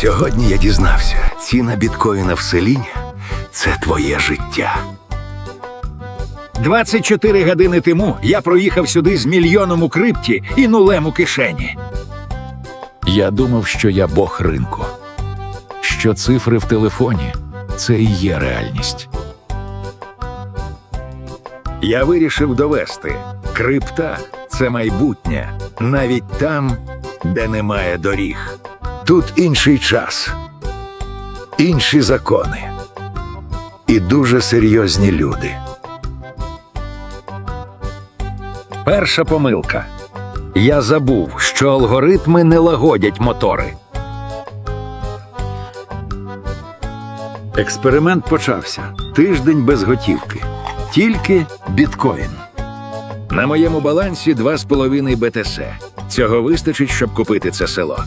Сьогодні я дізнався, ціна біткоїна в селі це твоє життя. 24 години тому я проїхав сюди з мільйоном у крипті і нулем у кишені. Я думав, що я бог ринку, що цифри в телефоні це і є реальність. Я вирішив довести: крипта це майбутнє, навіть там, де немає доріг. Тут інший час, інші закони і дуже серйозні люди. Перша помилка. Я забув, що алгоритми не лагодять мотори. Експеримент почався. Тиждень без готівки. Тільки біткоін. На моєму балансі 2,5 БТС. Цього вистачить, щоб купити це село.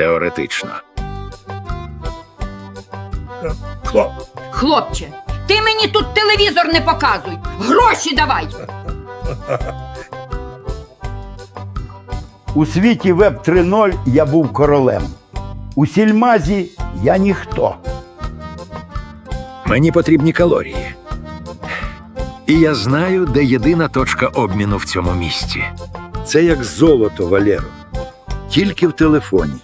Теоретично. Хлопче, ти мені тут телевізор не показуй. Гроші давай. У світі Веб 3.0 я був королем. У сільмазі я ніхто. Мені потрібні калорії. І я знаю, де єдина точка обміну в цьому місті. Це як золото, Валеро. Тільки в телефоні.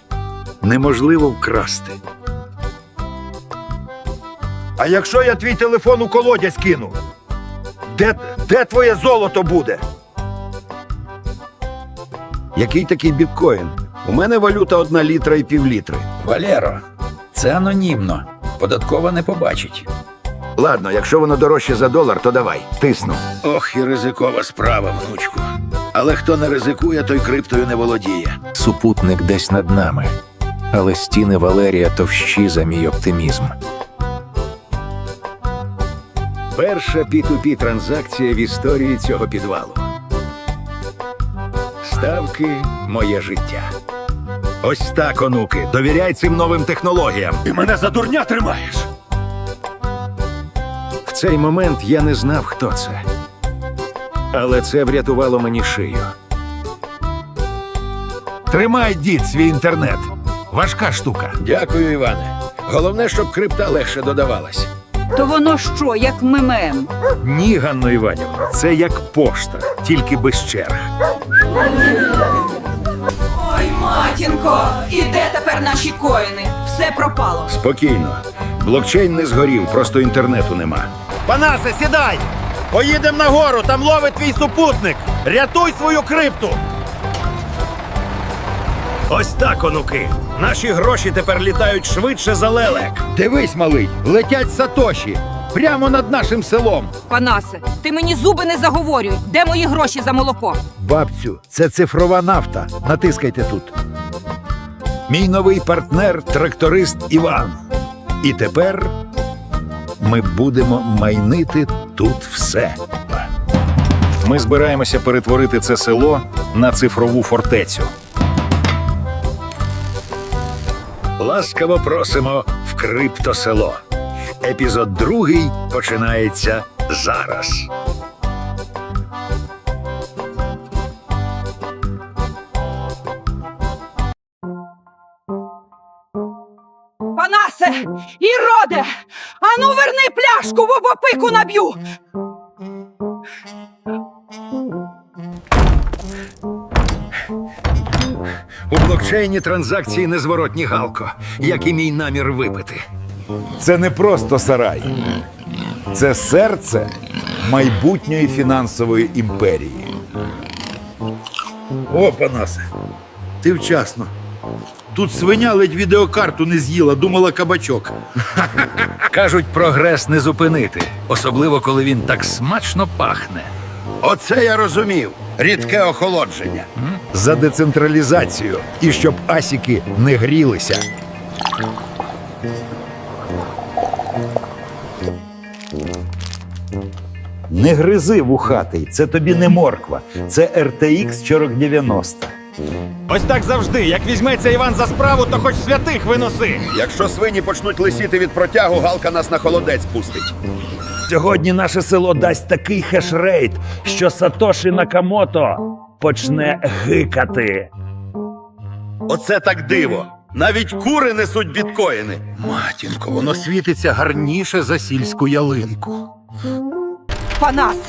Неможливо вкрасти. А якщо я твій телефон у колодязь кину? Де, де твоє золото буде? Який такий біткоін? У мене валюта одна літра і півлітри. Валеро, це анонімно. Податкова не побачить. Ладно, якщо воно дорожче за долар, то давай, тисну. Ох, і ризикова справа, внучку. Але хто не ризикує, той криптою не володіє. Супутник десь над нами, але стіни Валерія товщі за мій оптимізм. Перша P2P транзакція в історії цього підвалу. Ставки моє життя. Ось так, онуки, довіряй цим новим технологіям. Ти мене за дурня тримаєш. В цей момент я не знав, хто це. Але це врятувало мені шию. Тримай, дід, свій інтернет. Важка штука. Дякую, Іване. Головне, щоб крипта легше додавалась. То воно що, як мемем? Ні, Ганно Іванівна, це як пошта, тільки без черг. Ой, матінко, і де тепер наші коїни? Все пропало. Спокійно. Блокчейн не згорів, просто інтернету нема. Панасе, сідай! Поїдемо нагору, там ловить твій супутник. Рятуй свою крипту. Ось так, онуки. Наші гроші тепер літають швидше за лелек. Дивись, малий, летять сатоші. Прямо над нашим селом. Панасе, ти мені зуби не заговорюй. Де мої гроші за молоко? Бабцю, це цифрова нафта. Натискайте тут. Мій новий партнер тракторист Іван. І тепер ми будемо майнити тут все. Ми збираємося перетворити це село на цифрову фортецю. Ласкаво просимо в криптосело. Епізод другий починається зараз. Панасе, іроде! Ану верни пляшку, в обопику наб'ю! Блокчейні транзакції незворотні галко, як і мій намір випити. Це не просто сарай. Це серце майбутньої фінансової імперії. О, Панасе, ти вчасно. Тут свиня ледь відеокарту не з'їла, думала кабачок. Кажуть, прогрес не зупинити, особливо коли він так смачно пахне. Оце я розумів. Рідке охолодження. За децентралізацію і щоб асіки не грілися. Не гризи вухатий, це тобі не морква, це RTX 4090. Ось так завжди. Як візьметься Іван за справу, то хоч святих виноси. Якщо свині почнуть лисіти від протягу, галка нас на холодець пустить. Сьогодні наше село дасть такий хешрейт, що Сатоші Накамото почне гикати. Оце так диво. Навіть кури несуть біткоїни. Матінко, воно світиться гарніше за сільську ялинку. Панас,